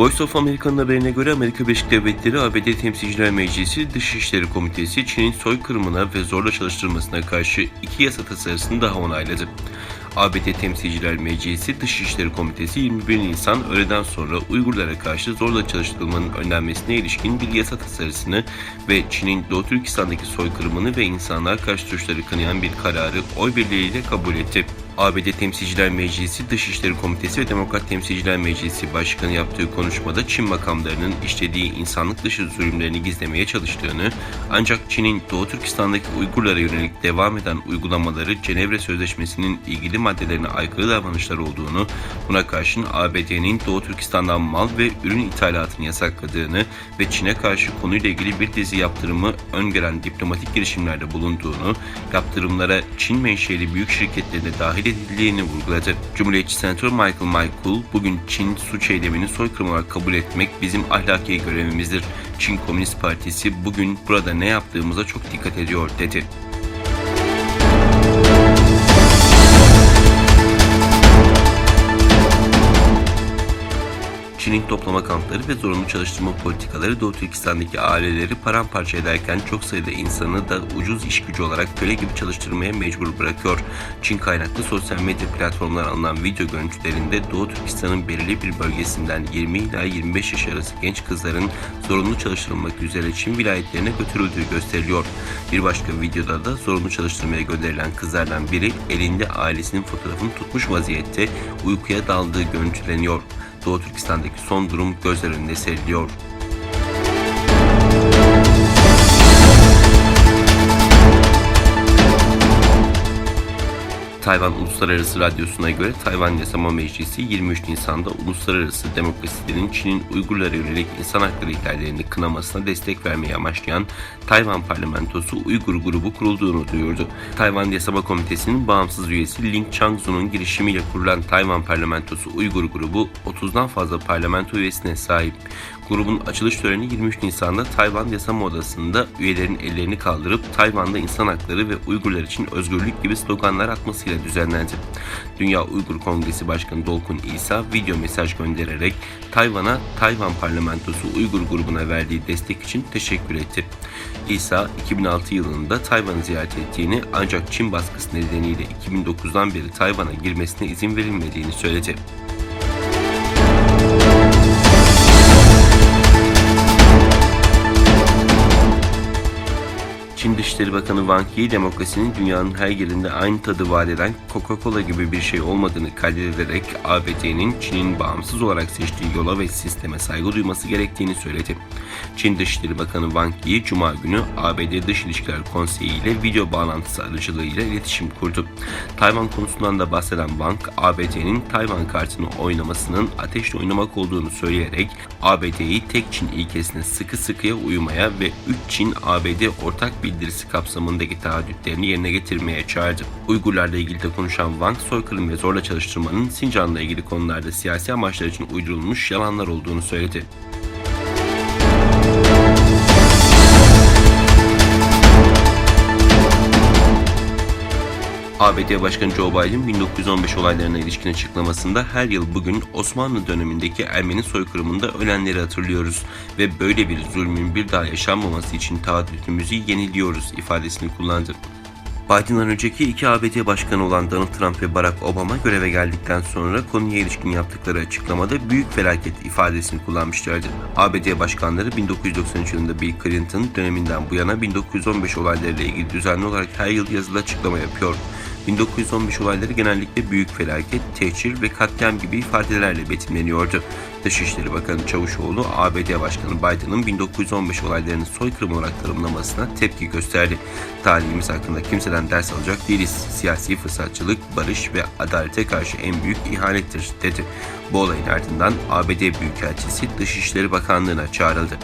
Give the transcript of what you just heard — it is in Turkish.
Voice of America'nın haberine göre Amerika Birleşik Devletleri ABD Temsilciler Meclisi Dışişleri Komitesi Çin'in soykırımına ve zorla çalıştırmasına karşı iki yasa tasarısını daha onayladı. ABD Temsilciler Meclisi Dışişleri Komitesi 21 Nisan öğleden sonra Uygurlara karşı zorla çalıştırılmanın önlenmesine ilişkin bir yasa tasarısını ve Çin'in Doğu Türkistan'daki soykırımını ve insanlar karşı suçları kınayan bir kararı oy birliğiyle kabul etti. ABD Temsilciler Meclisi Dışişleri Komitesi ve Demokrat Temsilciler Meclisi Başkanı yaptığı konuşmada Çin makamlarının işlediği insanlık dışı zulümlerini gizlemeye çalıştığını ancak Çin'in Doğu Türkistan'daki Uygurlara yönelik devam eden uygulamaları Cenevre Sözleşmesi'nin ilgili maddelerine aykırı davranışlar olduğunu, buna karşın ABD'nin Doğu Türkistan'dan mal ve ürün ithalatını yasakladığını ve Çin'e karşı konuyla ilgili bir dizi yaptırımı öngören diplomatik girişimlerde bulunduğunu, yaptırımlara Çin menşeli büyük şirketlerine dahil edildiğini vurguladı. Cumhuriyetçi Senatör Michael Michael, bugün Çin suç eylemini soykırım olarak kabul etmek bizim ahlaki görevimizdir. Çin Komünist Partisi bugün burada ne yaptığımıza çok dikkat ediyor dedi. Çin'in toplama kampları ve zorunlu çalıştırma politikaları Doğu Türkistan'daki aileleri paramparça ederken çok sayıda insanı da ucuz iş gücü olarak köle gibi çalıştırmaya mecbur bırakıyor. Çin kaynaklı sosyal medya platformlarından alınan video görüntülerinde Doğu Türkistan'ın belirli bir bölgesinden 20 ila 25 yaş arası genç kızların zorunlu çalıştırılmak üzere Çin vilayetlerine götürüldüğü gösteriliyor. Bir başka videoda da zorunlu çalıştırmaya gönderilen kızlardan biri elinde ailesinin fotoğrafını tutmuş vaziyette uykuya daldığı görüntüleniyor. Doğu Türkistan'daki son durum gözler önünde seriliyor. Tayvan Uluslararası Radyosu'na göre Tayvan Yasama Meclisi 23 Nisan'da uluslararası demokrasilerin Çin'in Uygurlara yönelik insan hakları ihlallerini kınamasına destek vermeyi amaçlayan Tayvan Parlamentosu Uygur grubu kurulduğunu duyurdu. Tayvan Yasama Komitesi'nin bağımsız üyesi Ling Changzu'nun girişimiyle kurulan Tayvan Parlamentosu Uygur grubu 30'dan fazla parlamento üyesine sahip. Grubun açılış töreni 23 Nisan'da Tayvan Yasama Odası'nda üyelerin ellerini kaldırıp Tayvan'da insan hakları ve Uygurlar için özgürlük gibi sloganlar atmasıyla düzenlendi. Dünya Uygur Kongresi Başkanı Dolkun İsa video mesaj göndererek Tayvan'a Tayvan Parlamentosu Uygur grubuna verdiği destek için teşekkür etti. İsa 2006 yılında Tayvan'ı ziyaret ettiğini ancak Çin baskısı nedeniyle 2009'dan beri Tayvan'a girmesine izin verilmediğini söyledi. Çin Dışişleri Bakanı Wang Yi demokrasinin dünyanın her yerinde aynı tadı vaat eden Coca-Cola gibi bir şey olmadığını kaydederek ABD'nin Çin'in bağımsız olarak seçtiği yola ve sisteme saygı duyması gerektiğini söyledi. Çin Dışişleri Bakanı Wang Yi Cuma günü ABD Dış İlişkiler Konseyi ile video bağlantısı aracılığıyla iletişim kurdu. Tayvan konusundan da bahseden Wang, ABD'nin Tayvan kartını oynamasının ateşle oynamak olduğunu söyleyerek ABD'yi tek Çin ilkesine sıkı sıkıya uymaya ve 3 Çin-ABD ortak bildirisi kapsamındaki taahhütlerini yerine getirmeye çağırdı. Uygurlarla ilgili de konuşan Wang, soykırım ve zorla çalıştırmanın Sincan'la ilgili konularda siyasi amaçlar için uydurulmuş yalanlar olduğunu söyledi. ABD Başkanı Joe Biden 1915 olaylarına ilişkin açıklamasında her yıl bugün Osmanlı dönemindeki Ermeni soykırımında ölenleri hatırlıyoruz ve böyle bir zulmün bir daha yaşanmaması için taahhütümüzü yeniliyoruz ifadesini kullandı. Biden'dan önceki iki ABD başkanı olan Donald Trump ve Barack Obama göreve geldikten sonra konuya ilişkin yaptıkları açıklamada büyük felaket ifadesini kullanmışlardı. ABD başkanları 1993 yılında Bill Clinton döneminden bu yana 1915 olaylarıyla ilgili düzenli olarak her yıl yazılı açıklama yapıyor. 1915 olayları genellikle büyük felaket, tehcir ve katliam gibi ifadelerle betimleniyordu. Dışişleri Bakanı Çavuşoğlu, ABD Başkanı Biden'ın 1915 olaylarını soykırım olarak tanımlamasına tepki gösterdi. Tarihimiz hakkında kimseden ders alacak değiliz. Siyasi fırsatçılık, barış ve adalete karşı en büyük ihanettir, dedi. Bu olayın ardından ABD Büyükelçisi Dışişleri Bakanlığı'na çağrıldı.